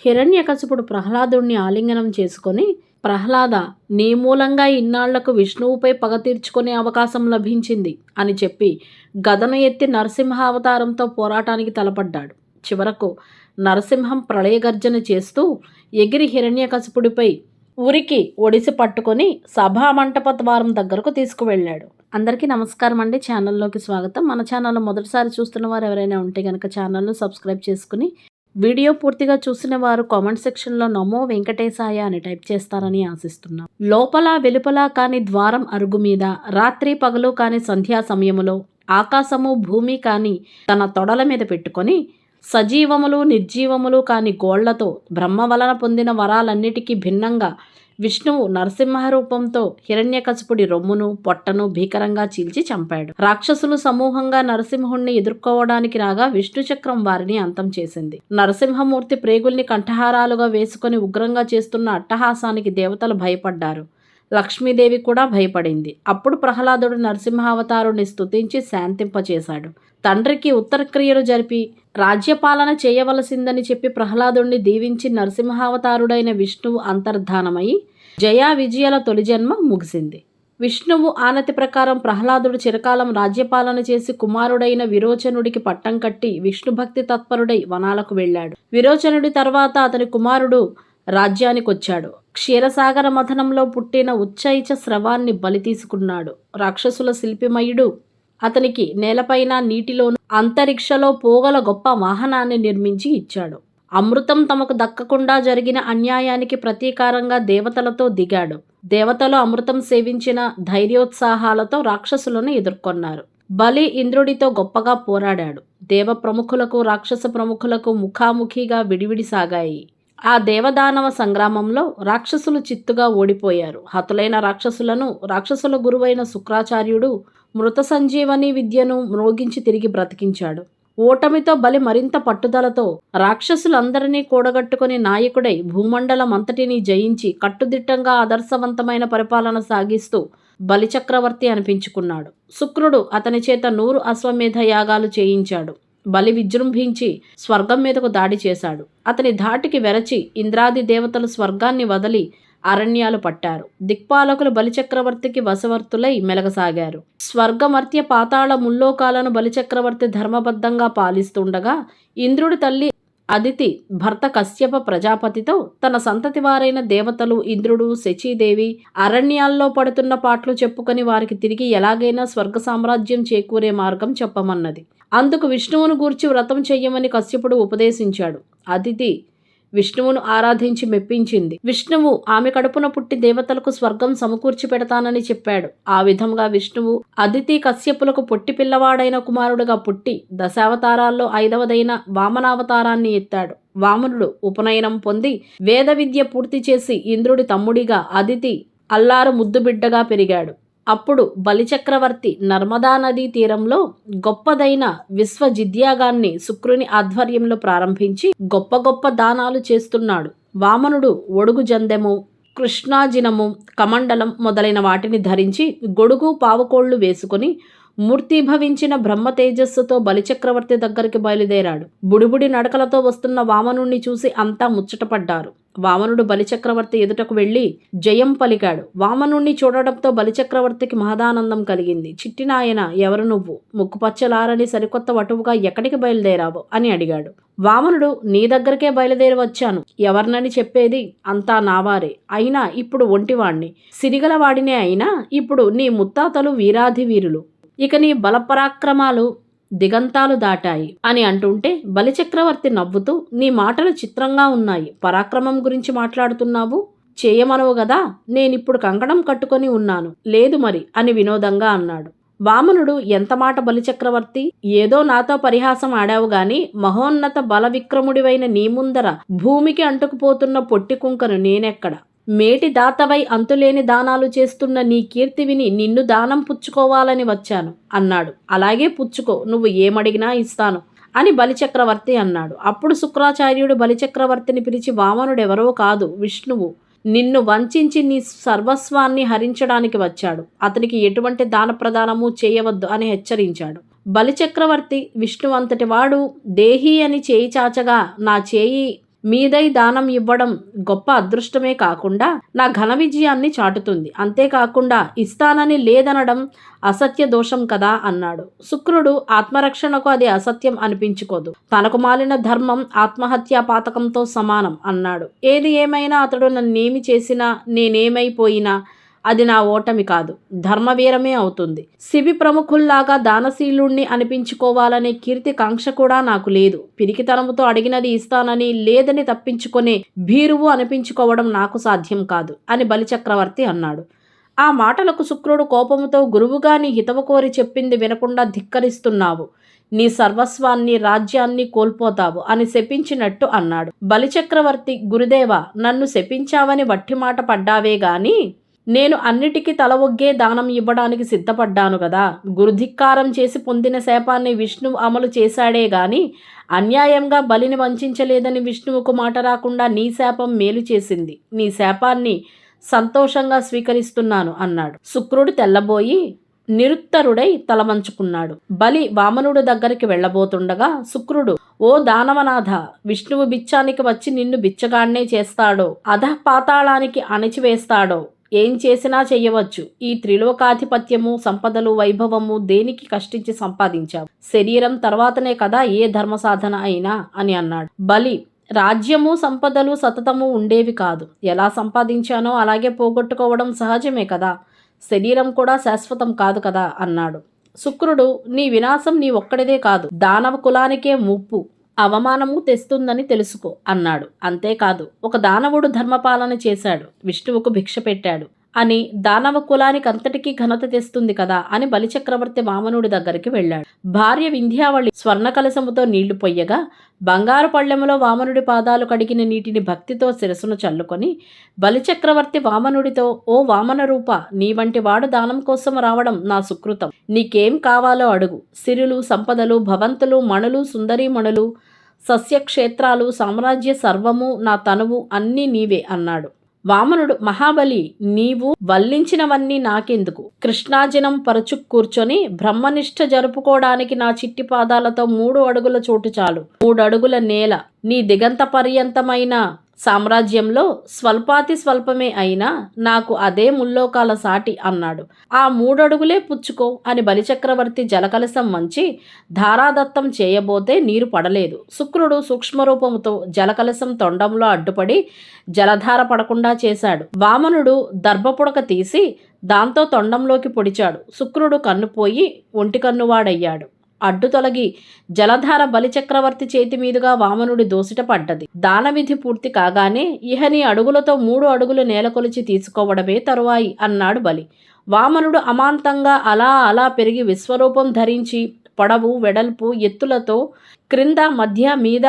హిరణ్యకశపుడు ప్రహ్లాదుణ్ణి ఆలింగనం చేసుకొని ప్రహ్లాద నీ మూలంగా ఇన్నాళ్ళకు విష్ణువుపై పగ తీర్చుకునే అవకాశం లభించింది అని చెప్పి గదను ఎత్తి నరసింహావతారంతో పోరాటానికి తలపడ్డాడు. చివరకు నరసింహం ప్రళయగర్జన చేస్తూ ఎగిరి హిరణ్యకశపుడిపై ఉరికి ఒడిసి పట్టుకొని సభామంటప ద్వారం దగ్గరకు తీసుకువెళ్ళాడు. అందరికీ నమస్కారం అండి. ఛానల్లోకి స్వాగతం. మన ఛానల్ మొదటిసారి చూస్తున్న వారు ఎవరైనా ఉంటే కనుక ఛానల్ను సబ్స్క్రైబ్ చేసుకుని వీడియో పూర్తిగా చూసిన వారు కామెంట్ సెక్షన్లో నమో వెంకటేశాయ అని టైప్ చేస్తారని ఆశిస్తున్నాం. లోపల వెలుపల కాని ద్వారం అరుగు మీద రాత్రి పగలు కాని సంధ్యా సమయములో ఆకాశము భూమి కాని తన తొడల మీద పెట్టుకొని సజీవములు నిర్జీవములు కాని గోళ్ళతో బ్రహ్మ వలన పొందిన వరాలన్నిటికీ భిన్నంగా విష్ణువు నరసింహ రూపంతో హిరణ్యకశపుడి రొమ్మును పొట్టను భీకరంగా చీల్చి చంపాడు. రాక్షసులు సమూహంగా నరసింహుణ్ణి ఎదుర్కోవడానికి రాగా విష్ణు చక్రం వారిని అంతం చేసింది. నరసింహమూర్తి ప్రేగుల్ని కంఠహారాలుగా వేసుకొని ఉగ్రంగా చేస్తున్న అట్టహాసానికి దేవతలు భయపడ్డారు. లక్ష్మీదేవి కూడా భయపడింది. అప్పుడు ప్రహ్లాదుడు నరసింహావతారుని స్తుతించి శాంతింపచేశాడు. తండ్రికి ఉత్తరక్రియలు జరిపి రాజ్యపాలన చేయవలసిందని చెప్పి ప్రహ్లాదుణ్ణి దీవించి నరసింహావతారుడైన విష్ణువు అంతర్ధానమై జయా విజయల తొలి జన్మ ముగిసింది. విష్ణువు ఆనతి ప్రకారం ప్రహ్లాదుడు చిరకాలం రాజ్యపాలన చేసి కుమారుడైన విరోచనుడికి పట్టం కట్టి విష్ణుభక్తి తత్పరుడై వనాలకు వెళ్ళాడు. విరోచనుడి తర్వాత అతని కుమారుడు రాజ్యానికొచ్చాడు. క్షీరసాగర మథనంలో పుట్టిన ఉచ్చైచ స్రవాన్ని బలి తీసుకున్నాడు. రాక్షసుల శిల్పిమయుడు. అతనికి నేలపైన నీటిలోను అంతరిక్షలో పోగల గొప్ప వాహనాన్ని నిర్మించి ఇచ్చాడు. అమృతం తమకు దక్కకుండా జరిగిన అన్యాయానికి ప్రతీకారంగా దేవతలతో దిగాడు. దేవతలు అమృతం సేవించిన ధైర్యోత్సాహాలతో రాక్షసులను ఎదుర్కొన్నారు. బలి ఇంద్రుడితో గొప్పగా పోరాడాడు. దేవ ప్రముఖులకు రాక్షస ప్రముఖులకు ముఖాముఖిగా విడివిడి సాగాయి ఆ దేవదానవ సంగ్రామంలో రాక్షసులు చిత్తుగా ఓడిపోయారు. హతులైన రాక్షసులను రాక్షసుల గురువైన శుక్రాచార్యుడు మృత సంజీవని విద్యను మ్రోగించి తిరిగి బ్రతికించాడు. ఓటమితో బలి మరింత పట్టుదలతో రాక్షసులందరినీ కూడగట్టుకుని నాయకుడై భూమండలం అంతటినీ జయించి కట్టుదిట్టంగా ఆదర్శవంతమైన పరిపాలన సాగిస్తూ బలిచక్రవర్తి అనిపించుకున్నాడు. శుక్రుడు అతని చేత నూరు అశ్వమేధ యాగాలు చేయించాడు. బలి విజృంభించి స్వర్గం మీదకు దాడి చేశాడు. అతని ధాటికి వెరచి ఇంద్రాది దేవతలు స్వర్గాన్ని వదలి అరణ్యాలు పట్టారు. దిక్పాలకులు బలిచక్రవర్తికి వశవర్తులై మెలగసాగారు. స్వర్గమర్త్య పాతాళ ముల్లోకాలను బలిచక్రవర్తి ధర్మబద్ధంగా పాలిస్తుండగా ఇంద్రుడి తల్లి అదితి భర్త కశ్యప ప్రజాపతితో తన సంతతి వారైన దేవతలు ఇంద్రుడు శచీదేవి అరణ్యాల్లో పడుతున్న పాటలు చెప్పుకొని వారికి తిరిగి ఎలాగైనా స్వర్గ సామ్రాజ్యం చేకూరే మార్గం చెప్పమన్నది. అందుకు విష్ణువును గూర్చి వ్రతం చెయ్యమని కశ్యపుడు ఉపదేశించాడు. అతిథి విష్ణువును ఆరాధించి మెప్పించింది. విష్ణువు ఆమె కడుపున పుట్టి దేవతలకు స్వర్గం సమకూర్చి పెడతానని చెప్పాడు. ఆ విధంగా విష్ణువు అదితి కశ్యపులకు పొట్టి పిల్లవాడైన కుమారుడుగా పుట్టి దశావతారాల్లో ఐదవదైన వామనావతారాన్ని ఎత్తాడు. వామనుడు ఉపనయనం పొంది వేద విద్య పూర్తి చేసి ఇంద్రుడి తమ్ముడిగా అదితి అల్లారు ముద్దుబిడ్డగా పెరిగాడు. అప్పుడు బలిచక్రవర్తి నర్మదా నదీ తీరంలో గొప్పదైన విశ్వజిద్యాగాన్ని శుక్రుని ఆధ్వర్యంలో ప్రారంభించి గొప్ప గొప్ప దానాలు చేస్తున్నాడు. వామనుడు ఒడుగు జందెము కృష్ణాజినము కమండలం మొదలైన వాటిని ధరించి గొడుగు పావుకోళ్ళు వేసుకుని మూర్తిభవించిన బ్రహ్మ తేజస్సుతో బలిచక్రవర్తి దగ్గరికి బయలుదేరాడు. బుడిబుడి నడకలతో వస్తున్న వామనుణ్ణి చూసి అంతా ముచ్చటపడ్డారు. వామనుడు బలిచక్రవర్తి ఎదుటకు వెళ్ళి జయం పలికాడు. వామనుణ్ణి చూడడంతో బలిచక్రవర్తికి మహదానందం కలిగింది. చిట్టినాయన ఎవరు నువ్వు? ముక్కుపచ్చలారని సరికొత్త వటువుగా ఎక్కడికి బయలుదేరావు? అని అడిగాడు. వామనుడు నీ దగ్గరకే బయలుదేరి వచ్చాను. ఎవరినని చెప్పేది అంతా నావారే. అయినా ఇప్పుడు ఒంటివాణ్ణి. సిరిగలవాడినే అయినా ఇప్పుడు నీ ముత్తాతలు వీరాధి వీరులు ఇక నీ బలపరాక్రమాలు దిగంతాలు దాటాయి అని అంటుంటే బలిచక్రవర్తి నవ్వుతూ నీ మాటలు చిత్రంగా ఉన్నాయి. పరాక్రమం గురించి మాట్లాడుతున్నావు? చేయమనవు గదా? నేనిప్పుడు కంకణం కట్టుకొని ఉన్నాను. లేదు మరి అని వినోదంగా అన్నాడు. వామనుడు ఎంత మాట బలిచక్రవర్తి? ఏదో నాతో పరిహాసం ఆడావు గాని మహోన్నత బల విక్రముడివైన నీ ముందర భూమికి అంటుకుపోతున్న పొట్టి కుంకను నేనెక్కడ? మేటి దాతవై అంతులేని దానాలు చేస్తున్న నీ కీర్తి విని నిన్ను దానం పుచ్చుకోవాలని వచ్చాను అన్నాడు. అలాగే పుచ్చుకో నువ్వు ఏమడిగినా ఇస్తాను అని బలిచక్రవర్తి అన్నాడు. అప్పుడు శుక్రాచార్యుడు బలిచక్రవర్తిని పిలిచి వామనుడెవరో కాదు విష్ణువు. నిన్ను వంచించి నీ సర్వస్వాన్ని హరించడానికి వచ్చాడు. అతనికి ఎటువంటి దాన ప్రదానము చేయవద్దు అని హెచ్చరించాడు. బలిచక్రవర్తి విష్ణు అంతటి వాడు దేహి అని చేయి చాచగా నా చేయి మీదై దానం ఇవ్వడం గొప్ప అదృష్టమే కాకుండా నా ఘన విజయాన్ని చాటుతుంది. అంతేకాకుండా ఇస్తానని లేదనడం అసత్య దోషం కదా అన్నాడు. శుక్రుడు ఆత్మరక్షణకు అది అసత్యం అనిపించుకోదు. తనకు మాలిన ధర్మం ఆత్మహత్యా పాతకంతో సమానం అన్నాడు. ఏది ఏమైనా అతడు నన్నేమి చేసినా నేనేమైపోయినా అది నా ఓటమి కాదు. ధర్మవీరమే అవుతుంది. శిబి ప్రముఖుల్లాగా దానశీలుణ్ణి అనిపించుకోవాలనే కీర్తి కాంక్ష కూడా నాకు లేదు. పిరికితనముతో అడిగినది ఇస్తానని లేదని తప్పించుకునే భీరువు అనిపించుకోవడం నాకు సాధ్యం కాదు అని బలిచక్రవర్తి అన్నాడు. ఆ మాటలకు శుక్రుడు కోపముతో గురువుగాని హితవు కోరి చెప్పింది వినకుండా ధిక్కరిస్తున్నావు. నీ సర్వస్వాన్ని రాజ్యాన్ని కోల్పోతావు అని శపించినట్టు అన్నాడు. బలిచక్రవర్తి గురుదేవ నన్ను శపించావని వట్టి మాట పడ్డావే గాని నేను అన్నిటికీ తల ఒగ్గే దానం ఇవ్వడానికి సిద్ధపడ్డాను కదా గురుధిక్కారం చేసి పొందిన శాపాన్ని విష్ణువు అమలు చేశాడే గాని అన్యాయంగా బలిని వంచలేదని విష్ణువుకు మాట రాకుండా నీ శాపం మేలు చేసింది. నీ శాపాన్ని సంతోషంగా స్వీకరిస్తున్నాను అన్నాడు. శుక్రుడు తెల్లబోయి నిరుత్తరుడై తలమంచుకున్నాడు బలి వామనుడు దగ్గరికి వెళ్ళబోతుండగా శుక్రుడు ఓ దానవనాథ విష్ణువు బిచ్చానికి వచ్చి నిన్ను బిచ్చగాడ్నే చేస్తాడో అధ పాతాళానికి అణిచివేస్తాడో ఏం చేసినా చేయవచ్చు. ఈ త్రిలోకాధిపత్యము సంపదలు వైభవము దేనికి కష్టించి సంపాదించావు? శరీరం తర్వాతనే కదా ఏ ధర్మ సాధన అయినా అని అన్నాడు. బలి రాజ్యము సంపదలు సతతము ఉండేవి కాదు. ఎలా సంపాదించానో అలాగే పోగొట్టుకోవడం సహజమే కదా. శరీరం కూడా శాశ్వతం కాదు కదా అన్నాడు. శుక్రుడు నీ వినాశం నీ ఒక్కడిదే కాదు. దానవ కులానికే ముప్పు. అవమానము తెస్తుందని తెలుసుకో అన్నాడు. అంతేకాదు ఒక దానవుడు ధర్మపాలన చేశాడు. విష్ణువుకు భిక్ష పెట్టాడు. అని దానవ కులానికి అంతటికీ ఘనత తెస్తుంది కదా అని బలిచక్రవర్తి వామనుడి దగ్గరికి వెళ్ళాడు. భార్య వింధ్యావళి స్వర్ణ కలశముతో నీళ్ళు పొయ్యగా బంగారు పళ్ళెములో వామనుడి పాదాలు కడిగిన నీటిని భక్తితో శిరసును చల్లుకొని బలిచక్రవర్తి వామనుడితో ఓ వామన రూప నీ వంటి వాడు దానం కోసం రావడం నా సుకృతం. నీకేం కావాలో అడుగు. సిరులు సంపదలు భవంతులు మణులు సుందరీమణులు సస్యక్షేత్రాలు సామ్రాజ్య సర్వము నా తనువు అన్నీ నీవే అన్నాడు. వామనుడు మహాబలి నీవు వల్లించినవన్నీ నాకెందుకు? కృష్ణాజనం పరచు కూర్చొని బ్రహ్మనిష్ట జరుపుకోవడానికి నా చిట్టి పాదాలతో మూడు అడుగుల చోటు చాలు. మూడు అడుగుల నేల నీ దిగంత పర్యంతమైన సామ్రాజ్యంలో స్వల్పాతి స్వల్పమే అయినా నాకు అదే ముల్లోకాల సాటి అన్నాడు. ఆ మూడడుగులే పుచ్చుకో అని బలిచక్రవర్తి జలకలశం వంచి ధారాదత్తం చేయబోతే నీరు పడలేదు. శుక్రుడు సూక్ష్మరూపముతో జలకలశం తొండంలో అడ్డుపడి జలధార పడకుండా చేశాడు. వామనుడు దర్భపుడక తీసి దాంతో తొండంలోకి పొడిచాడు. శుక్రుడు కన్నుపోయి ఒంటి కన్నువాడయ్యాడు అడ్డు తొలగి జలధార బలిచక్రవర్తి చేతి మీదుగా వామనుడి దోసిట పడ్డది. దానవిధి పూర్తి కాగానే ఇహని అడుగులతో మూడు అడుగులు నేలకొలిచి తీసుకోవడమే తరువాయి అన్నాడు బలి. వామనుడు అమాంతంగా అలా అలా పెరిగి విశ్వరూపం ధరించి పొడవు వెడల్పు ఎత్తులతో క్రింద మధ్య మీద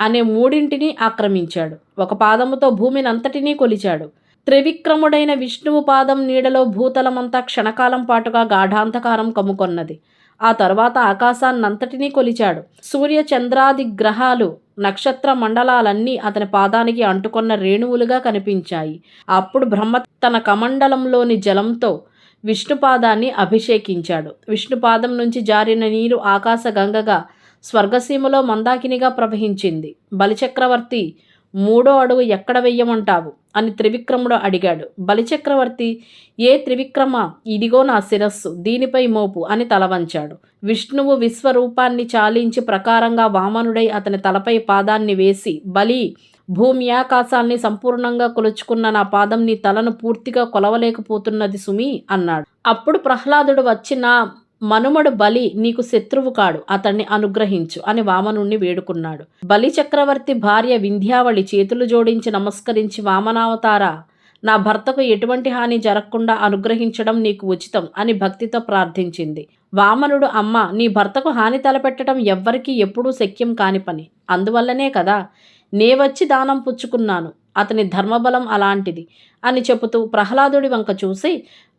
అనే మూడింటిని ఆక్రమించాడు. ఒక పాదముతో భూమినంతటినీ కొలిచాడు. త్రివిక్రముడైన విష్ణువు పాదం నీడలో భూతలమంతా క్షణకాలం పాటుగా గాఢాంధకారం కమ్ముకొన్నది. ఆ తర్వాత ఆకాశాన్నంతటినీ కొలిచాడు. సూర్య చంద్రాది గ్రహాలు నక్షత్ర మండలాలన్నీ అతని పాదానికి అంటుకున్న రేణువులుగా కనిపించాయి. అప్పుడు బ్రహ్మ తన కమండలంలోని జలంతో విష్ణుపాదాన్ని అభిషేకించాడు. విష్ణుపాదం నుంచి జారిన నీరు ఆకాశ గంగగా స్వర్గసీమలో మందాకినిగా ప్రవహించింది. బలిచక్రవర్తి మూడో అడుగు ఎక్కడ వెయ్యమంటావు అని త్రివిక్రముడు అడిగాడు. బలిచక్రవర్తి ఏ త్రివిక్రమ? ఇదిగో నా శిరస్సు దీనిపై మోపు అని తలవంచాడు. విష్ణువు విశ్వరూపాన్ని చాలించి ప్రకారంగా వామనుడై అతని తలపై పాదాన్ని వేసి బలి భూమి ఆకాశాన్ని సంపూర్ణంగా కొలుచుకున్న నా పాదం నీ తలను పూర్తిగా కొలవలేకపోతున్నది సుమి అన్నాడు. అప్పుడు ప్రహ్లాదుడు వచ్చి నా మనుమడు బలి నీకు శత్రువు కాడు అతన్ని అనుగ్రహించు అని వామనుణ్ణి వేడుకున్నాడు. బలి చక్రవర్తి భార్య వింధ్యావళి చేతులు జోడించి నమస్కరించి వామనావతారా నా భర్తకు ఎటువంటి హాని జరగకుండా అనుగ్రహించడం నీకు ఉచితం అని భక్తితో ప్రార్థించింది. వామనుడు అమ్మ నీ భర్తకు హాని తలపెట్టడం ఎవ్వరికీ ఎప్పుడూ శక్యం కాని పని. అందువల్లనే కదా నే వచ్చి దానం పుచ్చుకున్నాను. అతని ధర్మబలం అలాంటిది అని చెబుతూ ప్రహ్లాదుడి వంక చూసి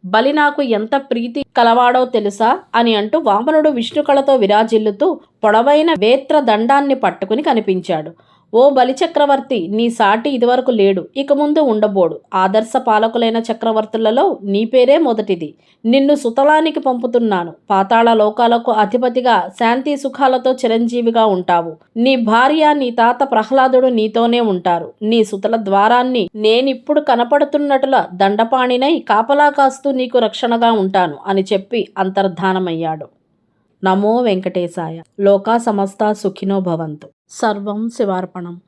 బలి నాకు ఎంత ప్రీతి కలవాడో తెలుసా? అని అంటూ వామనుడు విష్ణుకళతో విరాజిల్లుతూ పొడవైన వేత్ర దండాన్ని పట్టుకుని కనిపించాడు. ఓ బలిచక్రవర్తి నీ సాటి ఇదివరకు లేడు ఇక ముందు ఉండబోడు. ఆదర్శ పాలకులైన చక్రవర్తులలో నీ పేరే మొదటిది. నిన్ను సుతలానికి పంపుతున్నాను. పాతాళ లోకాలకు అధిపతిగా శాంతి సుఖాలతో చిరంజీవిగా ఉంటావు. నీ భార్య నీ తాత ప్రహ్లాదుడు నీతోనే ఉంటారు. నీ సుతల ద్వారాన్ని నేనిప్పుడు కనపడుతున్నట్ల దండపాణినై కాపలా కాస్తూ నీకు రక్షణగా ఉంటాను అని చెప్పి అంతర్ధానమయ్యాడు. నమో వెంకటేశాయ. లోకా సమస్త సుఖినో భవంతు. సర్వం శివార్పణం.